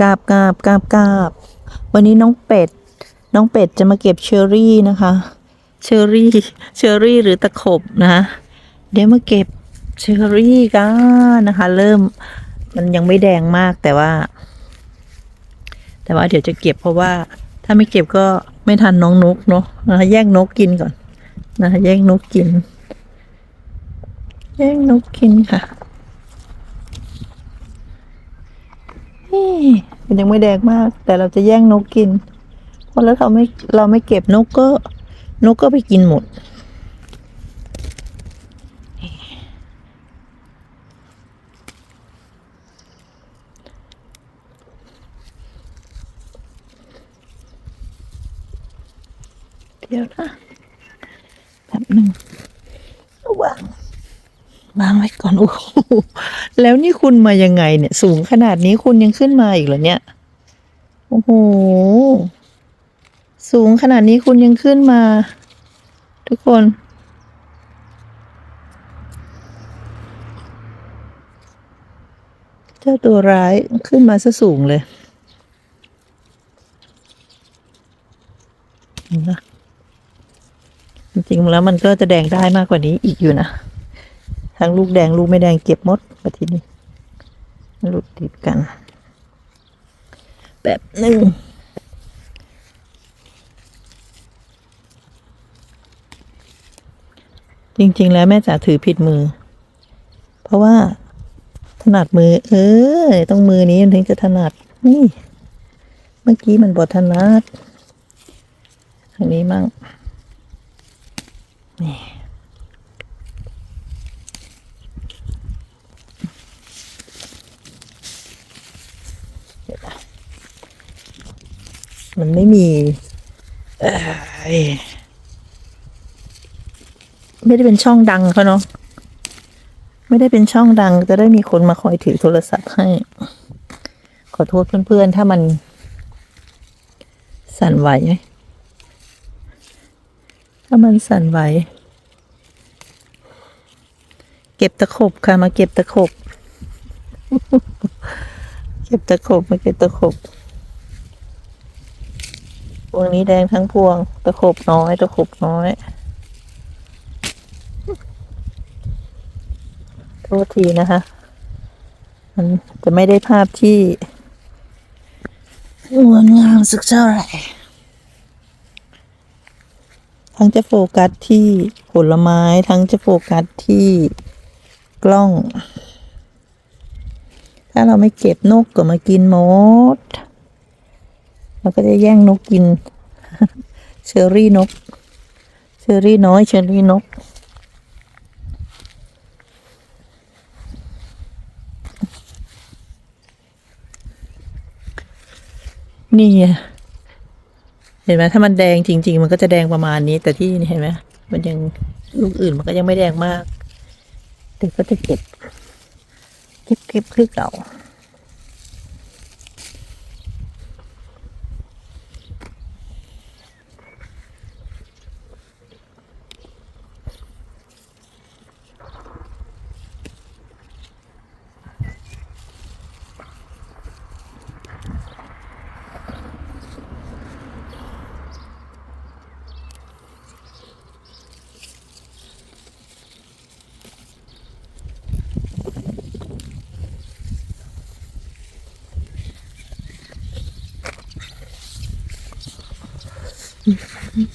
กาบกาบกาบกาบวันนี้น้องเป็ด น้องเป็ดจะมาเก็บเชอรี่นะคะ เชอรี่ เชอรี่หรือตะขบนะ เดี๋ยวมาเก็บเชอรี่กันนะคะ เริ่มมันยังไม่แดงมากแต่ว่า แต่ว่าเดี๋ยวจะเก็บเพราะว่า ถ้าไม่เก็บก็ไม่ทันน้องนกเนาะนะคะแย่งนกกินก่อน นะคะแย่งนกกิน แย่งนกกินค่ะเฮ้ย มันยังไม่แดงมาก แต่เราจะแย่งนกกิน เพราะแล้วเราไม่เราไม่เก็บนกก็นกก็ไปกินหมด เดี๋ยวนะแป๊บหนึ่งวาง วางไว้ก่อนโอ้โหแล้วนี่คุณมายังไงเนี่ย สูงขนาดนี้คุณยังขึ้นมาอีกเหรอเนี่ยโอ้โหสูงขนาดนี้คุณยังขึ้นมา ทุกคน เจ้าตัวร้ายขึ้นมาซะสูงเลยนะจริงๆแล้วมันก็จะแดงได้มากกว่านี้อีกอยู่นะ ทั้งลูกแดงลูกไม่แดงเก็บหมดมาทีนี้หลุดติดกันแบบหนึ่งจริง ๆ แล้วแม่จ๋าถือผิดมือ เพราะว่าถนัดมือ เออ ต้องมือนี้มันถึงจะถนัดนี่ เมื่อกี้มันบทถนัดทางนี้มั่งนี่ เดี๋ยวนะ มันไม่มีไม่ได้เป็นช่องดังเขาเนาะไม่ได้เป็นช่องดัง จะได้มีคนมาคอยถือโทรศัพท์ให้ ขอโทษเพื่อนๆ ถ้ามัน สั่นไหวไหมถ้ามันสั่นไหว เก็บตะขบค่ะ มาเก็บตะขบ เก็บตะขบมาเก็บตะขบ วงนี้แดงทั้งพวง ตะขบน้อย ตะขบน้อย โทษทีนะคะ มันจะไม่ได้ภาพที่งดงามสักเท่าไหร่ ทั้งจะโฟกัสที่ผลไม้ ทั้งจะโฟกัสที่กล้อง ถ้าเราไม่เก็บนกก็มากินหมด เราก็จะแย่งนกกิน เชอรี่นก เชอรี่น้อย เชอรี่นก นี่เห็นไหมถ้ามันแดงจริง ๆ มันก็จะแดงประมาณนี้ แต่ที่นี่เห็นไหมมันยังลูกอื่นมันก็ยังไม่แดงมาก แต่ก็จะเก็บเก็บเก็บคือเก่า นี่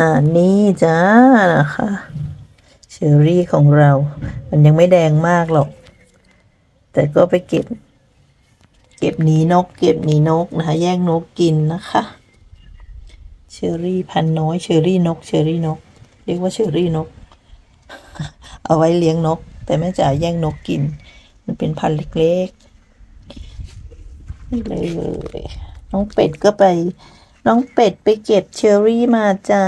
อ่านี่จ้านะคะเชอรี่ของเรา มันยังไม่แดงมากหรอก แต่ก็ไปเก็บ เก็บหนีนก เก็บหนีนกนะคะ แย่งนกกินนะคะ เชอรี่พันน้อย เชอรี่นก เชอรี่นก เรียกว่าเชอรี่นก เอาไว้เลี้ยงนก แต่แม่จ๋าแย่งนกกิน มันเป็นพันเล็กๆนี่เลยน้องเป็ดก็ไป น้องเป็ดไปเก็บเชอรี่มาจ้า